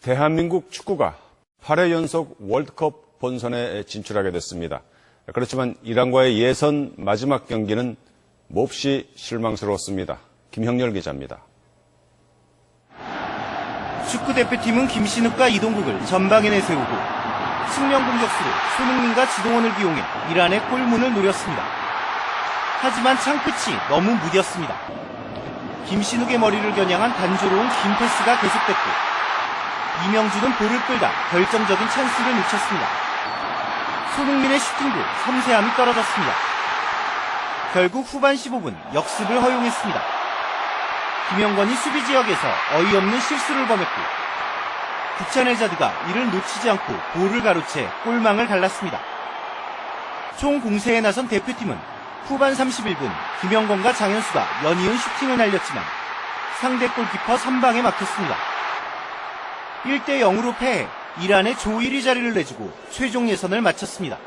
대한민국 축구가 8회 연속 월드컵 본선에 진출하게 됐습니다. 그렇지만 이란과의 예선 마지막 경기는 몹시 실망스러웠습니다. 김형렬 기자입니다. 축구 대표팀은 김신욱과 이동국을 전방에 내세우고 측면 공격수로 손흥민과 지동원을 기용해 이란의 골문을 노렸습니다. 하지만 창끝이 너무 무디었습니다. 김신욱의 머리를 겨냥한 단조로운 긴 패스가 계속됐고 이명주는 볼을 끌다 결정적인 찬스를 놓쳤습니다. 손흥민의 슈팅도 섬세함이 떨어졌습니다. 결국 후반 15분 역습을 허용했습니다. 김영건이 수비 지역에서 어이없는 실수를 범했고 국찬 해자드가 이를 놓치지 않고 볼을 가로채 골망을 갈랐습니다. 총 공세에 나선 대표팀은 후반 31분 김영건과 장현수가 연이은 슈팅을 날렸지만 상대 골키퍼 3방에 막혔습니다. 1대 0으로 패해 이란의 조 1위 자리를 내주고 최종 예선을 마쳤습니다.